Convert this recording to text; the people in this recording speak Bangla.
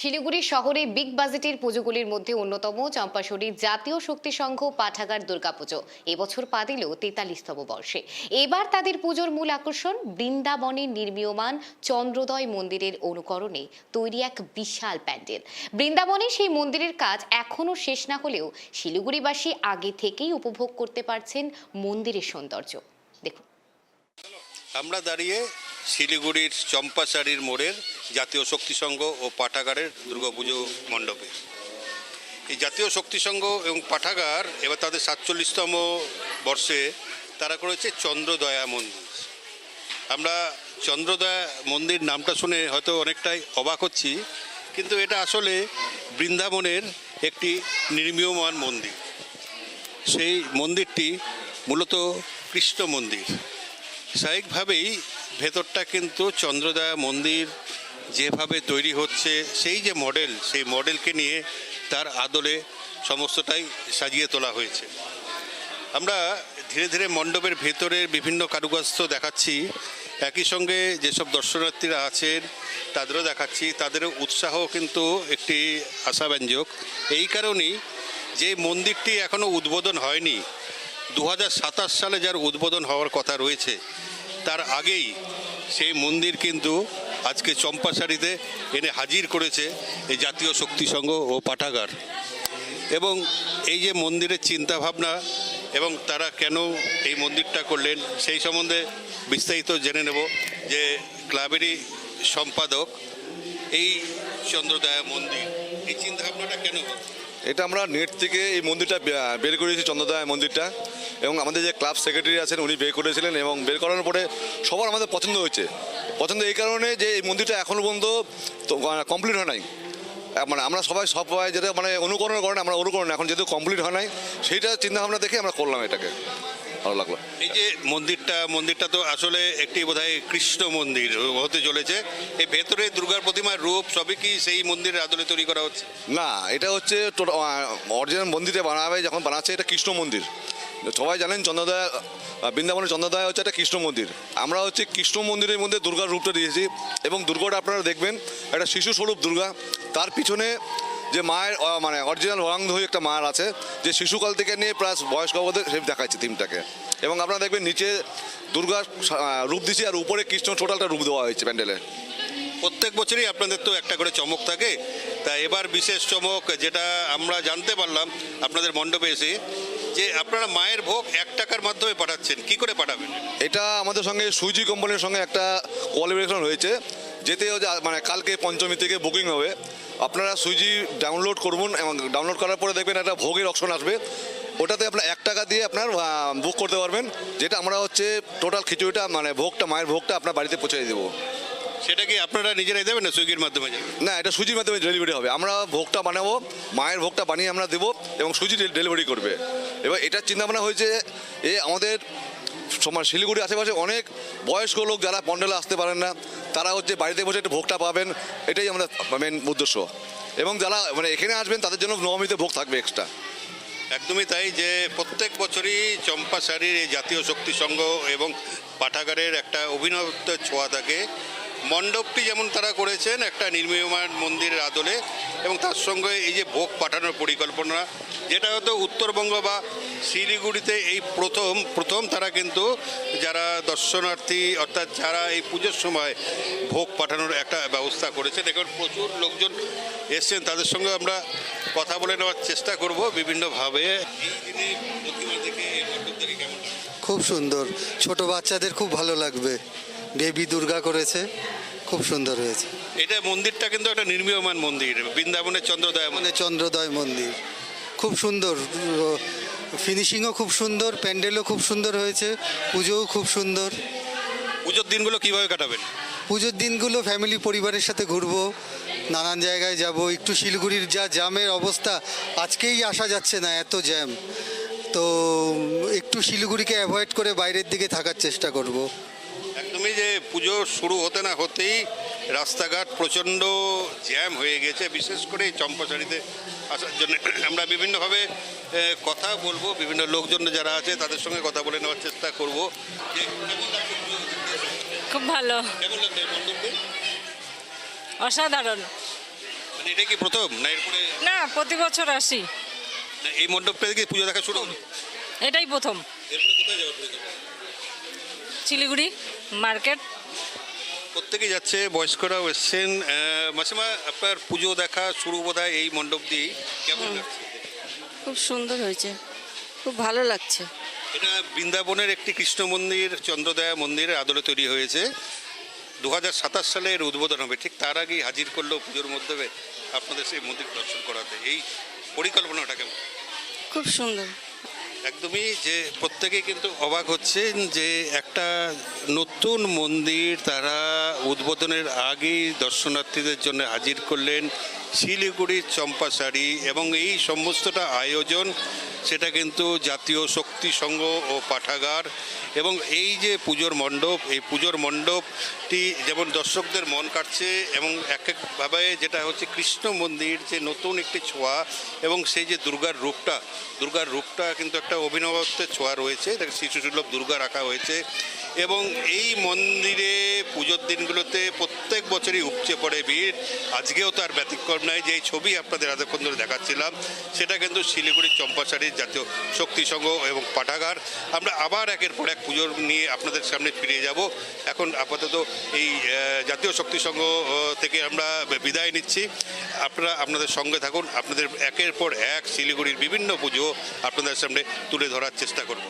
শিলিগুড়ি শহরে বিগ বাজেটের পুজোগুলির মধ্যে অন্যতম চম্পাশরীর জাতীয় শক্তি সংঘ পাঠাগার দুর্গাপুজো। এবছর পা দিল তেতাল্লিশতম বর্ষে। এবার তাদের পুজোর মূল আকর্ষণ বৃন্দাবনে নির্মীয়মান চন্দ্রোদয় মন্দিরের অনুকরণে তৈরি এক বিশাল প্যান্ডেল। বৃন্দাবনে সেই মন্দিরের কাজ এখনও শেষ না হলেও শিলিগুড়িবাসী আগে থেকেই উপভোগ করতে পারছেন মন্দিরের সৌন্দর্য। দেখুন। আমরা দাঁড়িয়ে শিলিগুড়ির চম্পাশাড়ির মোড়ের জাতীয় শক্তি সংঘ ও পাঠাগারের দুর্গাপুজো মণ্ডপে। এই জাতীয় শক্তি সংঘ এবং পাঠাগার এবার তাদের সাতচল্লিশতম বর্ষে তারা করেছে চন্দ্রদয়া মন্দির। আমরা চন্দ্রদয়া মন্দির নামটা শুনে হয়তো অনেকটাই অবাক হচ্ছি, কিন্তু এটা আসলে বৃন্দাবনের একটি নির্মীয়মান মন্দির। সেই মন্দিরটি মূলত কৃষ্ণ মন্দির। স্বাভাবিকভাবেই ভেতরটা কিন্তু চন্দ্রদয়া মন্দির যেভাবে তৈরি হচ্ছে, সেই যে মডেল, সেই মডেলকে নিয়ে তার আদলে সমস্তটাই সাজিয়ে তোলা হয়েছে। আমরা ধীরে ধীরে মণ্ডপের ভেতরের বিভিন্ন কারুকার্য দেখাচ্ছি। একই সঙ্গে যেসব দর্শনার্থীরা আছেন, তাদেরও দেখাচ্ছি। তাদেরও উৎসাহ কিন্তু একটি আশাব্যঞ্জক। এই কারণেই যে মন্দিরটি এখনও উদ্বোধন হয়নি দু হাজার সাতাশ সালে যার উদ্বোধন হওয়ার কথা রয়েছে তার আগেই সেই মন্দির কিন্তু আজকে চম্পাশাড়িতে এনে হাজির করেছে এই জাতীয় শক্তি সংঘ ও পাঠাগার। এবং এই যে মন্দিরের চিন্তাভাবনা এবং তারা কেন এই মন্দিরটা করলেন, সেই সম্বন্ধে বিস্তারিত জেনে নেব যে ক্লাবেরই সম্পাদক এই চন্দ্রদয়া মন্দির, এই চিন্তাভাবনাটা কেন এটা আমরা নেট থেকে এই মন্দিরটা বের করেছি, চন্দ্রদয় মন্দিরটা। এবং আমাদের যে ক্লাব সেক্রেটারি আছেন উনি বের করেছিলেন এবং বের করানোর পরে সবার আমাদের পছন্দ হয়েছে। পছন্দ এই কারণে যে এই মন্দিরটা এখনও পর্যন্ত কমপ্লিট হয় নাই। মানে আমরা সবাই সবাই যেটা মানে অনুকরণ করেন আমরা অনুকরণ এখন যেহেতু কমপ্লিট হয় নাই সেইটা চিন্তাভাবনা দেখে আমরা করলাম এটাকে। ভালো লাগল। এই যে মন্দিরটা মন্দিরটা তো আসলে একটি বোধহয় কৃষ্ণ মন্দির হতে চলেছে। এই ভেতরে দুর্গার প্রতিমার রূপ সবই কি সেই মন্দিরের আদলে তৈরি করা হচ্ছে? না এটা হচ্ছে অরিজিনাল মন্দিরে বানাবে যখন বানাচ্ছে এটা কৃষ্ণ মন্দির। সবাই জানেন চন্দ্রদয়া বৃন্দাবনের চন্দ্রদয়া হচ্ছে একটা কৃষ্ণ মন্দির। আমরা হচ্ছে কৃষ্ণ মন্দিরের মধ্যে দুর্গার রূপটা দিয়েছি এবং দুর্গাটা আপনারা দেখবেন, একটা শিশু স্বরূপ দুর্গা। তার পিছনে যে মায়ের মানে অরিজিনাল ওরাংধই একটা মায়ের আছে, যে শিশুকাল থেকে নিয়ে প্লাস বয়স্ক অবধি দেখাচ্ছে থিমটাকে। এবং আপনারা দেখবেন নিচে দুর্গার রূপ দিয়েছি আর উপরে কৃষ্ণ টোটালটা রূপ দেওয়া হয়েছে প্যান্ডেলে। প্রত্যেক বছরই আপনাদের তো একটা করে চমক থাকে। তা এবার বিশেষ চমক যেটা আমরা জানতে পারলাম, আপনাদের মণ্ডপে এসে যে আপনারা মায়ের ভোগ এক টাকার মাধ্যমে পাঠাচ্ছেন, কি করে পাঠাবেন? এটা আমাদের সঙ্গে সুইজি কোম্পানির সঙ্গে একটা কোয়ালিফিকেশন হয়েছে। যেতে মানে কালকে পঞ্চমী থেকে বুকিং হবে। আপনারা সুইজি ডাউনলোড করুন এবং ডাউনলোড করার পরে দেখবেন একটা ভোগের অপশন আসবে। ওটাতে আপনার এক টাকা দিয়ে আপনার বুক করতে পারবেন। যেটা আমরা হচ্ছে টোটাল খিচুড়িটা মানে ভোগটা, মায়ের ভোগটা আপনার বাড়িতে পৌঁছে দেবো। সেটা কি আপনারা নিজেরাই দেবেন না সুইগির মাধ্যমে? না এটা সুজির মাধ্যমে ডেলিভারি হবে। আমরা ভোগটা বানাবো মায়ের ভোগটা বানিয়ে আমরা দেবো এবং সুজি ডেলিভারি করবে। এবার এটার চিন্তাভাবনা হয়েছে এ আমাদের সমাজ শিলিগুড়ি আশেপাশে অনেক বয়স্ক লোক যারা পন্ডেলে আসতে পারেন না তারা হচ্ছে বাড়িতে বসে একটু ভোগটা পাবেন এটাই আমরা মেন উদ্দেশ্য। এবং যারা মানে এখানে আসবেন তাদের জন্য নবমীতে ভোগ থাকবে এক্সট্রা একদমই তাই যে প্রত্যেক বছরই চম্পাশাড়ির এই জাতীয় শক্তি সংঘ এবং পাঠাগারের একটা অভিনবত্ব ছোঁয়া থাকে। মণ্ডপটি যেমন তারা করেছেন, একটা নির্মীয়মান মন্দিরের আদলে এবং তার সঙ্গে এই যে ভোগ পাঠানোর পরিকল্পনা, যেটা হয়তো উত্তরবঙ্গ বা শিলিগুড়িতে এই প্রথম প্রথম তারা কিন্তু যারা দর্শনার্থী, অর্থাৎ যারা এই পুজোর সময় ভোগ পাঠানোর একটা ব্যবস্থা করেছে, দেখুন প্রচুর লোকজন এসছেন, তাদের সঙ্গে আমরা কথা বলে নেওয়ার চেষ্টা করব বিভিন্নভাবে? খুব সুন্দর, ছোট বাচ্চাদের খুব ভালো লাগবে বেবি দুর্গা করেছে খুব সুন্দর হয়েছে। এটা মন্দিরটা কিন্তু একটা নির্মীয়মান মন্দির বৃন্দাবনের চন্দ্রদয় মানে চন্দ্রদয় মন্দির খুব সুন্দর ফিনিশিংও খুব সুন্দর প্যান্ডেলও খুব সুন্দর হয়েছে পুজোও খুব সুন্দর। পুজোর দিনগুলো কীভাবে কাটাবেন? পুজোর দিনগুলো ফ্যামিলি পরিবারের সাথে ঘুরবো নানান জায়গায় যাব একটু শিলিগুড়ির যা জ্যামের অবস্থা আজকেই আসা যাচ্ছে না এত জ্যাম। তো একটু শিলিগুড়িকে অ্যাভয়েড করে বাইরের দিকে থাকার চেষ্টা করব। একদমই যে পুজো শুরু হতে না হতেই রাস্তাঘাট প্রচণ্ড জ্যাম হয়ে গেছে বিশেষ করে চম্পাশাড়িতে আসার জন্য। আমরা বিভিন্নভাবে কথা বলব বিভিন্ন লোকজন যারা আছে তাদের সঙ্গে কথা বলে নেওয়ার চেষ্টা করব? খুব ভালো? অসাধারণ। মানে এটা কি প্রথম না এরপরে? না প্রতি বছর আসি। এই মণ্ডপটা থেকে পুজো দেখা শুরু এটাই প্রথম। এরপরে কোথায় যাওয়ার পরিকল্পনা? শিলিগুড়ি। মার্কেট। প্রত্যেকে যাচ্ছে বয়স্করাও এসছেন। মাসিমা আপনার পুজো দেখা শুরু বোধ এই মণ্ডপ দিয়েই কেমন লাগছে? খুব সুন্দর হয়েছে। খুব ভালো লাগছে। এটা বৃন্দাবনের একটি কৃষ্ণ মন্দির চন্দ্রদয়া মন্দিরের আদলে তৈরি হয়েছে। দু হাজার সাতাশ সালে এর উদ্বোধন হবে। ঠিক তার আগেই হাজির করল পুজোর মধ্যে আপনাদের সেই মন্দির দর্শন করাতে। এই পরিকল্পনাটা কেমন? খুব সুন্দর। একদমই যে প্রত্যেকে কিন্তু অবাক হচ্ছেন যে একটা নতুন মন্দির তারা উদ্বোধনের আগেই দর্শনার্থীদের জন্য হাজির করলেন শিলিগুড়ির চম্পাশাড়ি এবং এই সমস্তটা আয়োজন সেটা কিন্তু জাতীয় শক্তি সংঘ ও পাঠাগার এবং এই যে পুজোর মণ্ডপ, এই পুজোর মণ্ডপটি যেমন দর্শকদের মন কাটছে এবং এক একভাবে যেটা হচ্ছে কৃষ্ণ মন্দির, যে নতুন একটি ছোঁয়া এবং সেই যে দুর্গার রূপটা দুর্গার রূপটা কিন্তু একটা অভিনবত্বের ছোঁয়া রয়েছে। শিশু সুলভ দুর্গা রাখা হয়েছে। এবং এই মন্দিরে পুজোর দিনগুলোতে প্রত্যেক বছরই উপচে পড়ে ভিড়। আজকেও তার ব্যতিক্রম নাই যে ছবি আপনাদের এতক্ষণ ধরে দেখাচ্ছিলাম, সেটা কিন্তু শিলিগুড়ির চম্পাশাড়ির জাতীয় শক্তি সংঘ এবং পাঠাগার। আমরা আবার একের পর এক পুজোর নিয়ে আপনাদের সামনে ফিরে যাব। এখন আপাতত এই জাতীয় শক্তি সংঘ থেকে আমরা বিদায় নিচ্ছি। আপনারা আপনাদের সঙ্গে থাকুন, আপনাদের একের পর এক শিলিগুড়ির বিভিন্ন পুজো আপনাদের সামনে তুলে ধরার চেষ্টা করব।